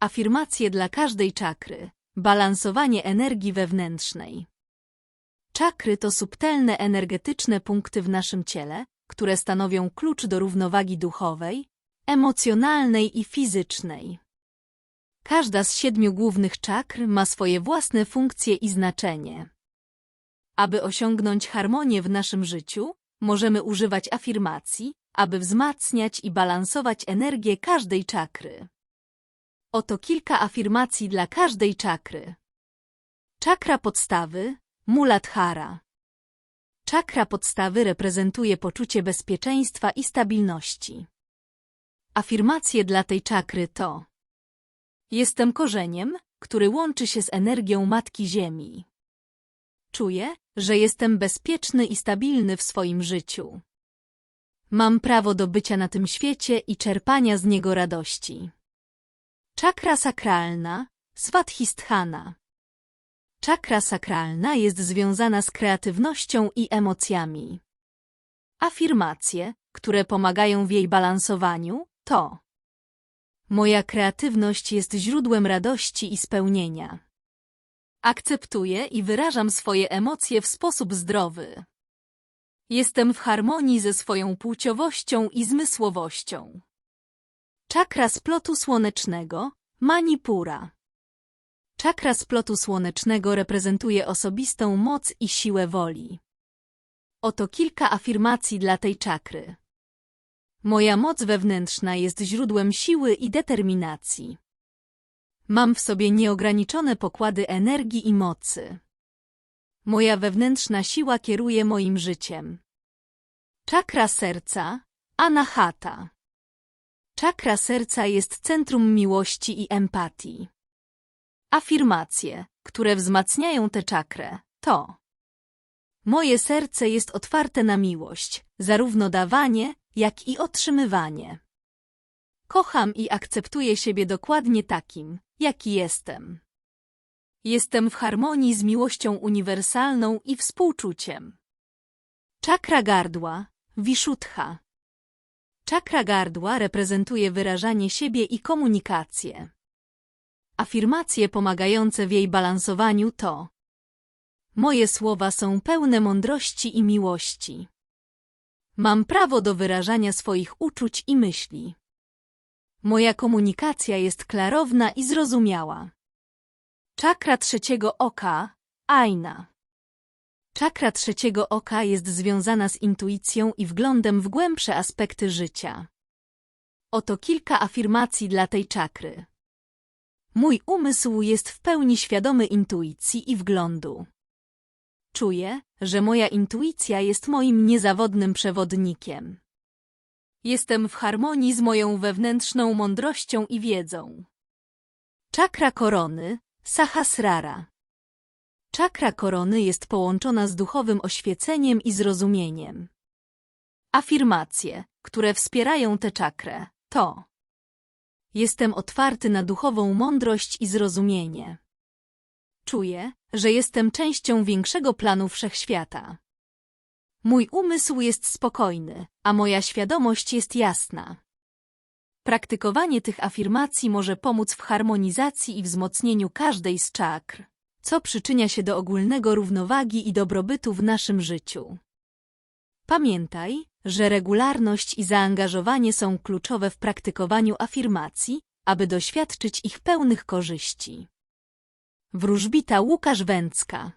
Afirmacje dla każdej czakry. Balansowanie energii wewnętrznej. Czakry to subtelne energetyczne punkty w naszym ciele, które stanowią klucz do równowagi duchowej, emocjonalnej i fizycznej. Każda z siedmiu głównych czakr ma swoje własne funkcje i znaczenie. Aby osiągnąć harmonię w naszym życiu, możemy używać afirmacji, aby wzmacniać i balansować energię każdej czakry. Oto kilka afirmacji dla każdej czakry. Czakra podstawy Muladhara. Czakra podstawy reprezentuje poczucie bezpieczeństwa i stabilności. Afirmacje dla tej czakry to Jestem korzeniem, który łączy się z energią Matki Ziemi. Czuję, że jestem bezpieczny i stabilny w swoim życiu. Mam prawo do bycia na tym świecie i czerpania z niego radości. Czakra sakralna, Swadhisthana. Czakra sakralna jest związana z kreatywnością i emocjami. Afirmacje, które pomagają w jej balansowaniu, to Moja kreatywność jest źródłem radości i spełnienia. Akceptuję i wyrażam swoje emocje w sposób zdrowy. Jestem w harmonii ze swoją płciowością i zmysłowością. Czakra splotu słonecznego, Manipura. Czakra splotu słonecznego reprezentuje osobistą moc i siłę woli. Oto kilka afirmacji dla tej czakry. Moja moc wewnętrzna jest źródłem siły i determinacji. Mam w sobie nieograniczone pokłady energii i mocy. Moja wewnętrzna siła kieruje moim życiem. Czakra serca, Anahata. Czakra serca jest centrum miłości i empatii. Afirmacje, które wzmacniają tę czakrę, to Moje serce jest otwarte na miłość, zarówno dawanie, jak i otrzymywanie. Kocham i akceptuję siebie dokładnie takim, jaki jestem. Jestem w harmonii z miłością uniwersalną i współczuciem. Czakra gardła, Vishuddha. Czakra gardła reprezentuje wyrażanie siebie i komunikację. Afirmacje pomagające w jej balansowaniu to Moje słowa są pełne mądrości i miłości. Mam prawo do wyrażania swoich uczuć i myśli. Moja komunikacja jest klarowna i zrozumiała. Czakra trzeciego oka, Aina. Czakra trzeciego oka jest związana z intuicją i wglądem w głębsze aspekty życia. Oto kilka afirmacji dla tej czakry. Mój umysł jest w pełni świadomy intuicji i wglądu. Czuję, że moja intuicja jest moim niezawodnym przewodnikiem. Jestem w harmonii z moją wewnętrzną mądrością i wiedzą. Czakra korony, Sahasrara. Czakra korony jest połączona z duchowym oświeceniem i zrozumieniem. Afirmacje, które wspierają tę czakrę, to Jestem otwarty na duchową mądrość i zrozumienie. Czuję, że jestem częścią większego planu wszechświata. Mój umysł jest spokojny, a moja świadomość jest jasna. Praktykowanie tych afirmacji może pomóc w harmonizacji i wzmocnieniu każdej z czakr, co przyczynia się do ogólnego równowagi i dobrobytu w naszym życiu. Pamiętaj, że regularność i zaangażowanie są kluczowe w praktykowaniu afirmacji, aby doświadczyć ich pełnych korzyści. Wróżbita Łukasz Węcka